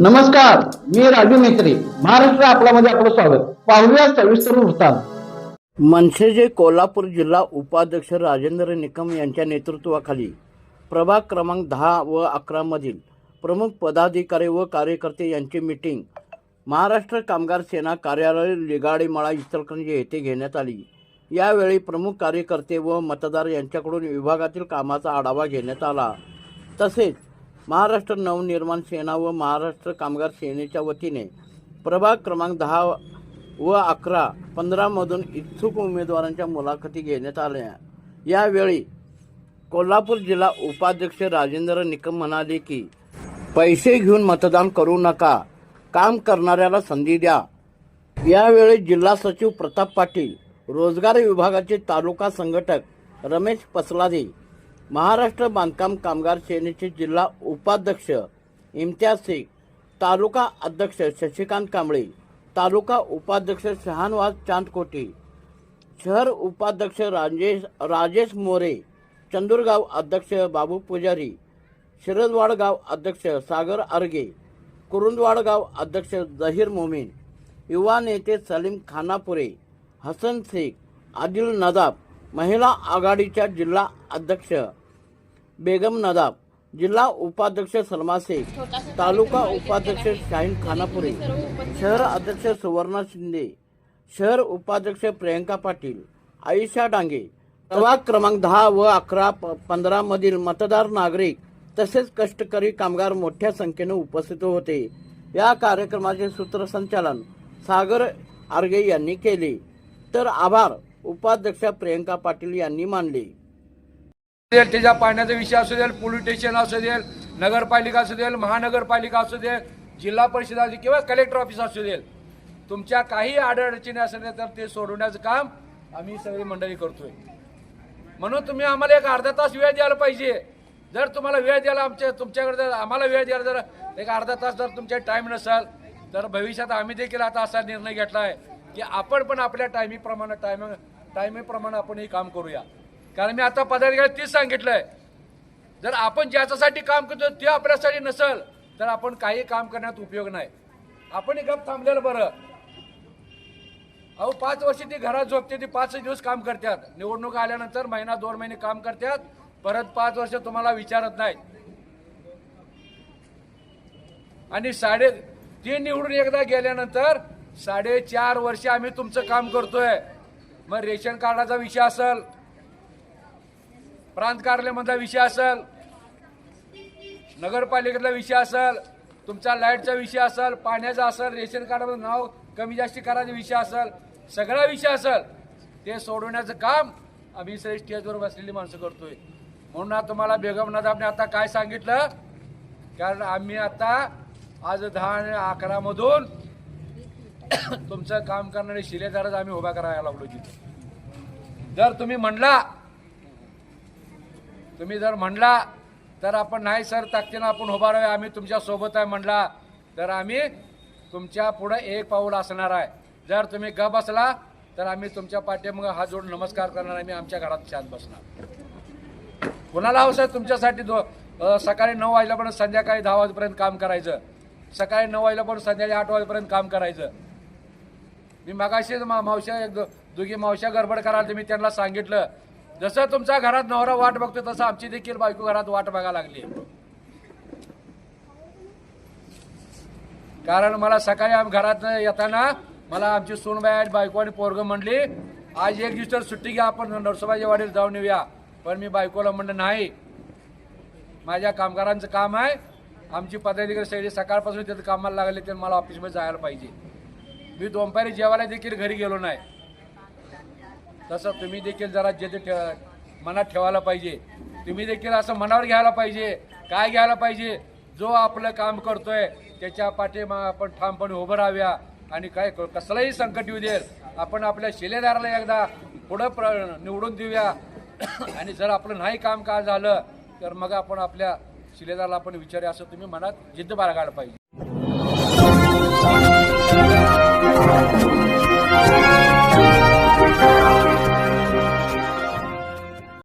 नमस्कार मी राजू मेत्री महाराष्ट्र आपल्यामध्ये आपलं स्वागत. पाहूया सविस्तर वृत्तांत. मनसेचे कोल्हापूर जिल्हा उपाध्यक्ष राजेंद्र निकम यांच्या नेतृत्वाखाली प्रभाग क्रमांक दहा व अकरामधील प्रमुख पदाधिकारी व कार्यकर्ते यांची मीटिंग महाराष्ट्र कामगार सेना कार्यालय लिगाडीमाळा इचलकरंजी येथे घेण्यात आली. यावेळी प्रमुख कार्यकर्ते व मतदार यांच्याकडून विभागातील कामाचा आढावा घेण्यात आला. तसेच महाराष्ट्र नवनिर्माण सेना व महाराष्ट्र कामगार सेनेच्या वतीने प्रभाग क्रमांक दहा व अकरा पंधरामधून इच्छुक उमेदवारांच्या मुलाखती घेण्यात आल्या. यावेळी कोल्हापूर जिल्हा उपाध्यक्ष राजेंद्र निकम म्हणाले की पैसे घेऊन मतदान करू नका. काम करणाऱ्याला संधी द्या. यावेळी जिल्हा सचिव प्रताप पाटील रोजगार विभागाचे तालुका संघटक रमेश पसलादे महाराष्ट्र बांधकाम कामगार सेनेचे जिल्हा उपाध्यक्ष इम्तियाज शेख तालुका अध्यक्ष शशिकांत कांबळे तालुका उपाध्यक्ष शहानवाज चांदकोटी शहर उपाध्यक्ष राजेश राजेश मोरे चंदूरगाव अध्यक्ष बाबू पुजारी शिरदवाड गाव अध्यक्ष सागर आर्गे कुरुंदवाड गाव अध्यक्ष जहीर मोमीन युवा नेते सलीम खानापुरे हसन शेख आदिल नदाब महिला आघाडीच्या जिल्हा अध्यक्ष बेगम नदाब जिल्हा उपाध्यक्ष सलमा शेख तालुका उपाध्यक्ष शाहीन खानापुरे शहर अध्यक्ष सुवर्णा शिंदे शहर उपाध्यक्ष प्रियंका पाटील आयुषा डांगे. प्रभाग क्रमांक दहा व अकरा पंधरा मधील मतदार नागरिक तसेच कष्टकरी कामगार मोठ्या संख्येने उपस्थित होते. या कार्यक्रमाचे सूत्रसंचालन सागर आर्गे यांनी केले. तर आभार उपाध्यक्ष प्रियंका पाटील यांनी मानले. त्याच्या पाण्याचा विषय असू देल पोलीस स्टेशन असू देल नगरपालिका असू देल महानगरपालिका असू देल जिल्हा परिषद असू किंवा कलेक्टर ऑफिस असू देल तुमच्या काही अडचणी असेल तर ते सोडवण्याचं काम आम्ही सगळी मंडळी करतोय. म्हणून तुम्ही आम्हाला एक अर्धा तास वेळ द्यायला पाहिजे. जर तुम्हाला वेळ द्यायला आमच्या तुमच्याकडे जर आम्हाला वेळ द्यायला जर एक अर्धा तास जर तुमच्या टाईम नसाल तर भविष्यात आम्ही देखील आता असा निर्णय घेतला आहे की आपण पण आपल्या टायमिंगप्रमाणे टायमिंग टायमिंगप्रमाणे आपण हे काम करूया. कारण मी आता पदाधिकारी तीच सांगितलंय. जर आपण ज्याच्यासाठी काम करतो ते आपल्यासाठी नसेल तर आपण काही काम करण्यात उपयोग नाही. आपण गप थांबलेलं बरं. अहो पाच वर्ष ती घरात झोपते ती पाच दिवस काम करतात. निवडणूक आल्यानंतर महिना दोन महिने काम करतात. परत पाच वर्ष तुम्हाला विचारत नाहीत. आणि साडे ती निवडून एकदा गेल्यानंतर साडेचार वर्ष आम्ही तुमचं काम करतोय. मग रेशन कार्डाचा विषय असेल प्रांत कार्यालयामधला विषय असेल नगरपालिकेतला विषय असेल तुमचा लाईटचा विषय असेल पाण्याचा असेल रेशन कार्डामध्ये नाव कमी जास्ती करायचा विषय असेल सगळा विषय असेल ते सोडवण्याचं काम आम्ही सगळी स्टेजवर बसलेली माणसं करतोय. म्हणून आज तुम्हाला बेगम नदाबने आता काय सांगितलं? कारण आम्ही आता आज दहा आणि अकरामधून तुमचं काम करणारे शिलेदारच आम्ही उभा करायला लागलो तिथे जर तुम्ही म्हणला तुम्ही जर म्हणला तर आपण नाही सर ताकदीनं आपण उभा राहूया. आम्ही तुमच्यासोबत आहे म्हणला तर आम्ही तुमच्या पुढं एक पाऊल असणार आहे. जर तुम्ही ग बसला तर आम्ही तुमच्या पाठीमागं हात जोडून नमस्कार करणार आम्ही आमच्या घरात शांत बसणार. कुणाला हवं सर तुमच्यासाठी दो सकाळी नऊ वाजल्यापर्यंत संध्याकाळी दहा वाजेपर्यंत काम करायचं. सकाळी नऊ वाजल्यापर्यंत संध्याकाळी आठ वाजेपर्यंत काम करायचं. मी मगाशीच मा मावश्या एक दो- दोघी मावश्या गडबड करायला मी त्यांना सांगितलं. जसं तुमच्या घरात नवरा वाट बघतो तसं आमची देखील बायको घरात वाट बघायला लागली. कारण मला सकाळी आम घरात येताना मला आमची सोनबाई बायको आणि पोरग म्हणली आज एक दिवस तर सुट्टी घ्या आपण नरसोबाच्या वाडीला जाऊन येऊया. पण मी बायकोला म्हणलं नाही माझ्या कामगारांचं काम आहे. आमची पदाधिकारी सगळी सकाळपासून तिथं कामाला लागले तर मला ऑफिसमध्ये जायला पाहिजे. मी दोनपारी जेवायला देखील घरी गेलो नाही. तसं तुम्ही देखील जरा जे ते मनात ठेवायला पाहिजे. तुम्ही देखील असं मनावर घ्यायला पाहिजे. काय घ्यायला पाहिजे? जो आपलं काम करतोय त्याच्या पाठीमा आपण ठामपणे उभं राहाव्या. आणि काय कसलंही संकट येऊ दे आपण आपल्या शिलेदाराला एकदा पुढं प्र निवडून देऊया. आणि जर आपलं नाही काम का झालं तर मग आपण आपल्या शिलेदाराला आपण विचारूया असं तुम्ही मनात जिद्द बाळगायला पाहिजे.